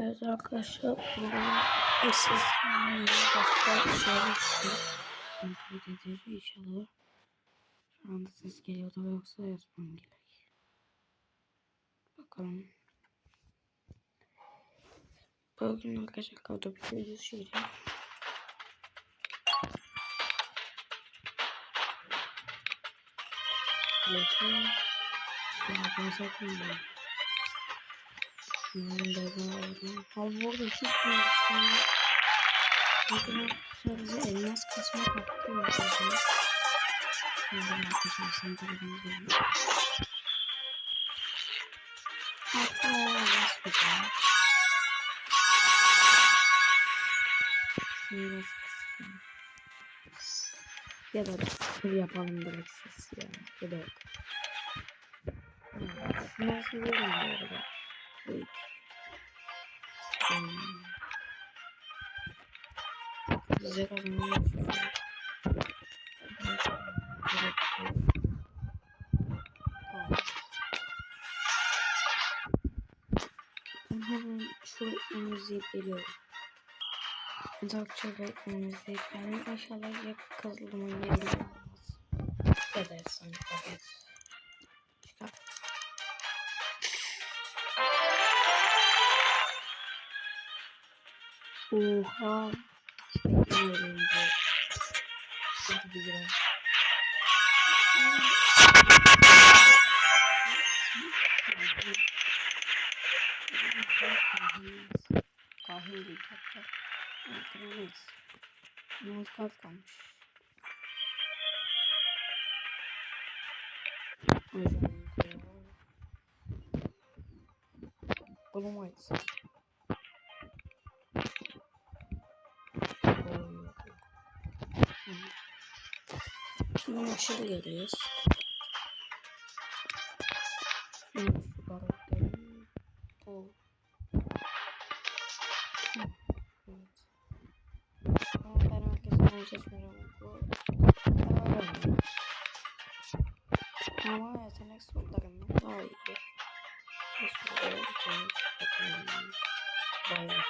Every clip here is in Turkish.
Evet arkadaşlar bugün sizin başka şey yapacağım. Kontrol edici inşallah. Şu anda ses geliyordu yoksa yazmam gerek. Bakalım. Bugün arkadaşlar bir videosu çekeceğim. Bakın. Yardım sakın de bağırdım. Abi burada hiç bilmiyorum. Bakın arkadaşlar bize elmas kasma. Bakın. Bakın arkadaşlar gibi. Hatta elmas bakın. Biraz kısayım. Ya da full yapalım direkt ses ya. Ya da yok. Şunu seviyorum bu arada. Ben hemen şu reklamı izleyip geliyorum. Doktor reklamı izleyip geldim. İnşallah ya oynayabilirim. Ya da efsane evet. Çıkar. Oha. Bekliyorum bu. Hadi bir girelim. Kahin değil hatta. Hatırlamayız. Yalnız kart kalmış. O yüzden Şimdi aşırı geliyoruz. Şimdi şu. Hı, Evet. Ama ben herkese bunu seçmiyorum. Bu öğrendim. Ama yetenek sorularından daha iyi. Bakalım. Bayağı.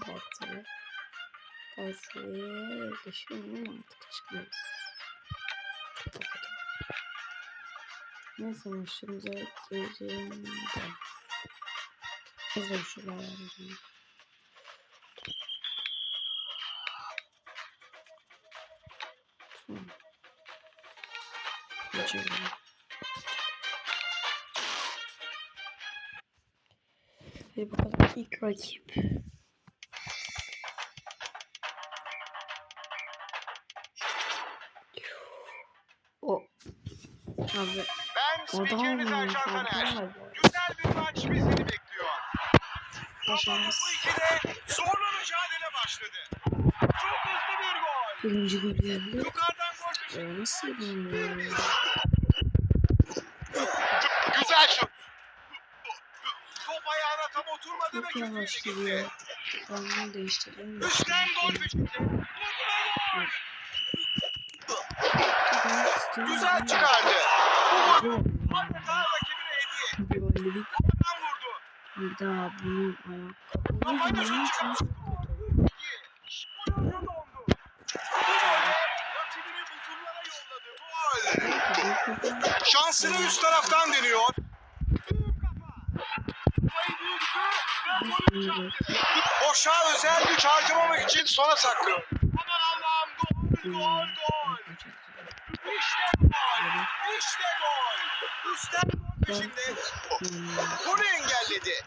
Batılı. Batıya yerleşiyorum ama artık çıkmaz. Neyse başımıza geleceğim de. Kızım şuraya ayarlayacağım. Tamam. Geçelim. Hadi bakalım ilk rakip. Abi Ben spikeriniz. Erkan Taner. Güzel bir maç bizleri bekliyor. Yaşamaz. Bu ikide zorlu mücadele başladı. Çok hızlı bir gol. Birinci gol geldi. Yukarıdan gol peşinde. Nasıl yapayım ya? Güzel şut. Top ayağına tam oturmadı ve kötüye gitti. gidiyor. Ben bunu değiştireyim. de. Üstten gol peşinde. Güzel çıkardı. Adeta rakibine hediye. Bir gol. Kafadan vurdu. Bir daha bunu ayakkabı. Buzullara yolladı. Gol. Şansını üst taraftan deniyor. Boşa özel güç harcamamak için sona saklıyor. Aman Allah'ım gol, gol. İşte gol, işte gol peşinde golü engelledi.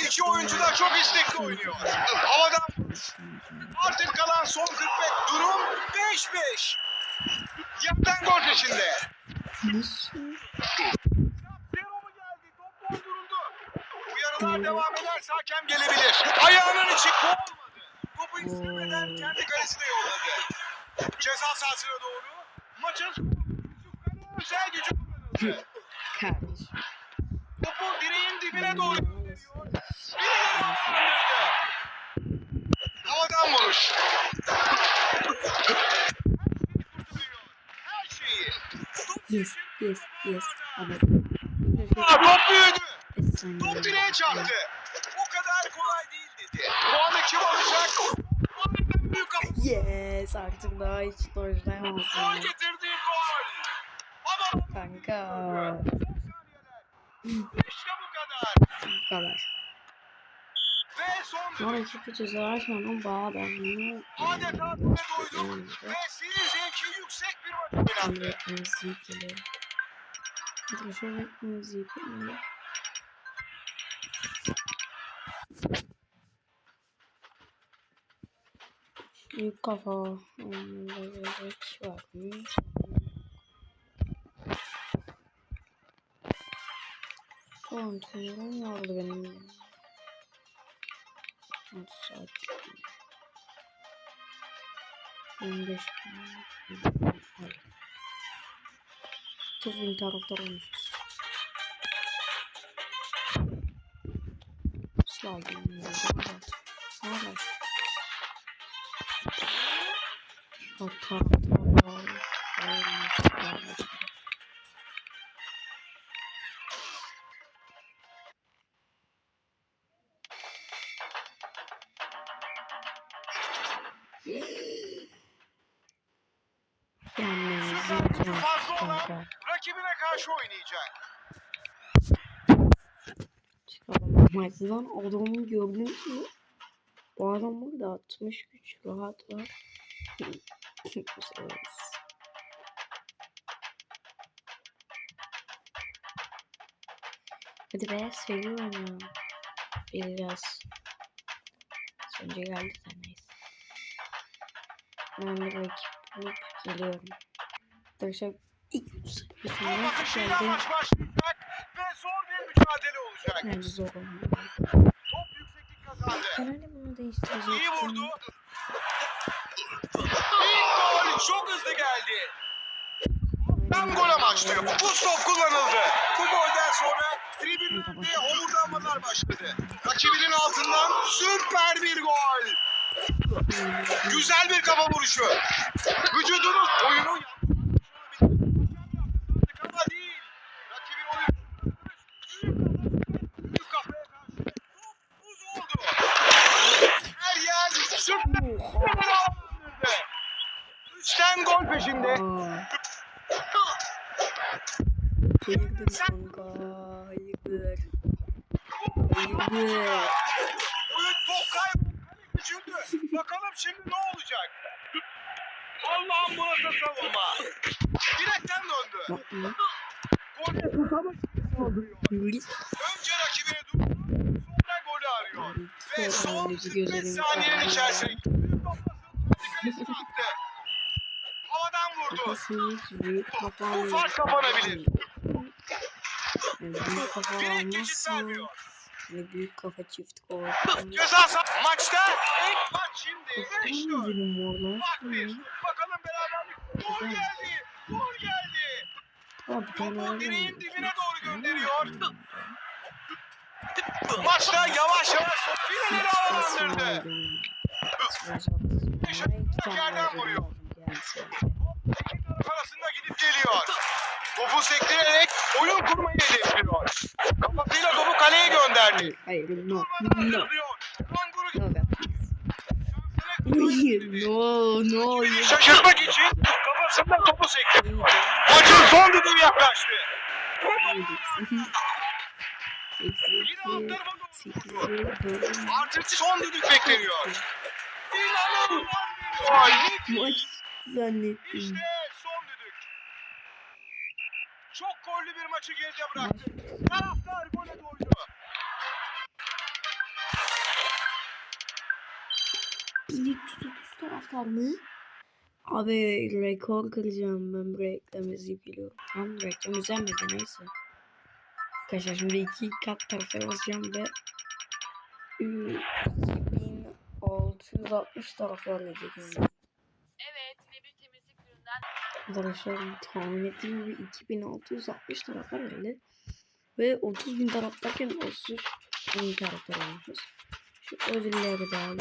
İki oyuncu da çok istekli oynuyor. Havadan artık kalan son 45 durum 5-5. Yerden gol peşinde. Uyarılar devam ederse hakem gelebilir. Ayağının içi olmadı. Topu istemeden kendi kalesine yolladı. Ceza sahasına doğru. Maçın özel gücü Kardeşim. Topu direğin dibine doğru. Havadan vuruş. Yes, yes, yes. Ama Aa, top büyüdü. Top direğe çarptı. kim olacak? Harbiden büyük kafa Yes artık daha hiç dojlayamazsın. gol ya. Kanka. İşte bu kadar. Bu kadar. Ve son Bu arada rakip ceza açmadan bayağı ben bunu Adeta böyle doyduk ve sinir zevki yüksek bir maç oynandı. Hadi şöyle yapayım. Büyük kafa. Onda bebek var mı? Kontrolüm vardı benim. 6 saat. 25 gün. Hayır. 30 bin taraftar olmuşuz. İnmiyor. Ne var? Taraftar olmuş. Kanka. rakibine karşı oynayacak. Çıkalım maçtan adamı gördünüz mü? O adam burada 60 güç rahat var. Evet. Hadi be seviyorum ya. Biraz. Önce geldi de neyse. Ben bir rakip bulup geliyorum. Arkadaşlar ilk 3 sayısında Top atışıyla geldi. maç başlayacak ve zor bir mücadele olacak. Bence zor oldu. Top yükseklik kazandı. Herhalde bunu değiştirecektim. İyi vurdu. İlk gol çok hızlı geldi. Tam gol amaçlı. Bu stop kullanıldı. Bu golden sonra tribünlerde homurdanmalar başladı. Rakibinin altından süper bir gol. Güzel bir kafa vuruşu. Vücudunu oyunu ama değil. Rakibin oyunu büyük kafaya karşı top buz oldu. Her yer süper bir havalandırdı. Üçten gol peşinde. Aa. Hayırdır kanka. Hayırdır. Hayırdır. Oyun top. Küçüldü. Bakalım şimdi ne olacak? Allah'ım bu nasıl savunma? Direkten döndü. Golde için saldırıyor. Önce rakibine durdu. Sonra golü arıyor. Ve son 45 saniyenin içerisinde attı. Havadan vurdu. Bu fark kapanabilir. Büyük kafa almazsan hani büyük kafa çift gol. Ceza. Maçta ilk maç şimdi. 5-4. üzülüm bir. Bakalım beraberlik. Gol geldi. Gol geldi. Abi bir tane var direğin dibine doğru gönderiyor. Maçta yavaş yavaş finale havalandırdı. Yerden vuruyor. Arasında gidip geliyor. Topu sektirerek oyun kurmayı hedefliyor. Kafasıyla topu kaleye gönderdi. Hayır, no, no, no, no, no, Şaşırtmak için kafasında topu sektiriyor. Maçın son düdüğü yaklaştı. Artık son düdük bekleniyor. İnanılmaz bir gol. Maç zannettim. İşte. Çok gollü bir maçı geride bıraktı. Taraftar gole doydu. 130 taraftar mı? Abi rekor kıracağım ben bu reklam izleyip geliyorum. Tam reklam izlenmedi neyse. Arkadaşlar şimdi iki kat tarafa basacağım ve 3660 taraflar gelecek izleyin. Evet ve bir temizlik üründen Arkadaşlar tahmin ettiğim gibi 2660 taraftar geldi. Ve 30 bin taraftarken 33 bin taraftar olmuşuz. Şu ödülleri de alalım.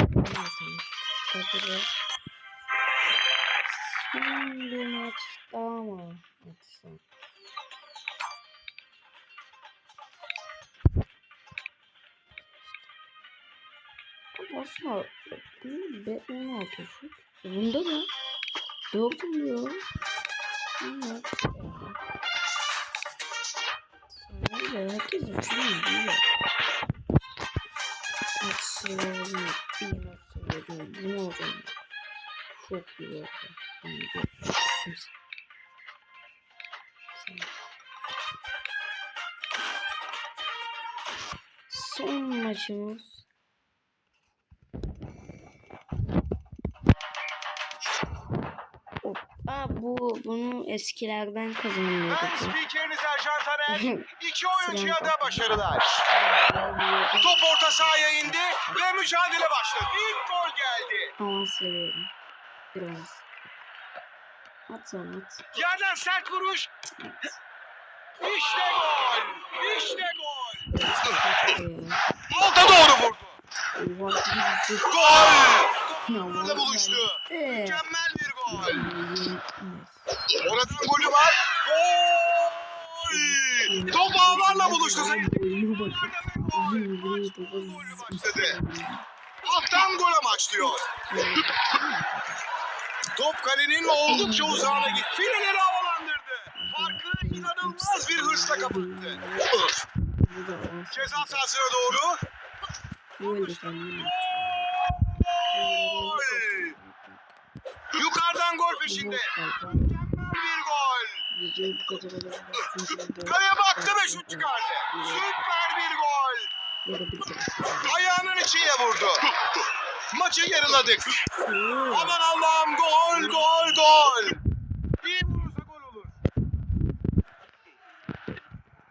Takdirde son bir maç daha mı? Ama aslında bunu Batman altı şut. Bunda da dört oluyor. Bunlar. Da herkes uçuyor diyor. Aksiyonu nasıl veriyor. Bu oldu. Çok. Sen- Son maçımız. Bu bunu eskilerden kazanıyorduk. Spikeriniz Ercan Taner. İki oyuncuya da başarılar. Top orta sahaya indi ve mücadele başladı. İlk gol geldi. Avans veriyorum. Biraz. At sen at. Yerden sert vuruş. at. İşte gol. İşte gol. Alta doğru vurdu. Gol. Ya, Orada buluştu. Mükemmel bir gol. Oradan golü var. Gol. Top ağlarla buluştu. Alttan gol amaçlıyor. Top kalenin oldukça uzağına gitti. Fileleri havalandırdı. Farkı inanılmaz bir hırsla kapattı. Ceza sahasına doğru. Gol. Yukarıdan gol peşinde. Mükemmel bir gol. Kaleye baktı ve şut çıkardı. Süper bir gol. Ayağının içiyle vurdu. Maçı yarıladık. Aman Allah'ım gol gol gol. İyi vurursa gol olur.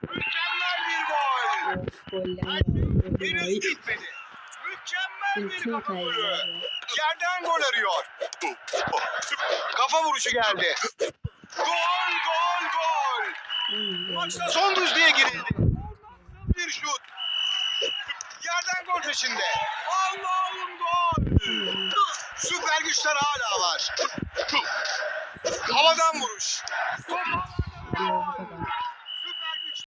Mükemmel bir gol. Henüz bitmedi. Kafa golü. Yerden gol arıyor. Kafa vuruşu geldi. Gol gol gol. Maçta son düzlüğe girildi. Bir şut. Yerden gol peşinde. Allah'ım gol. Süper güçler hala var. Havadan vuruş. Top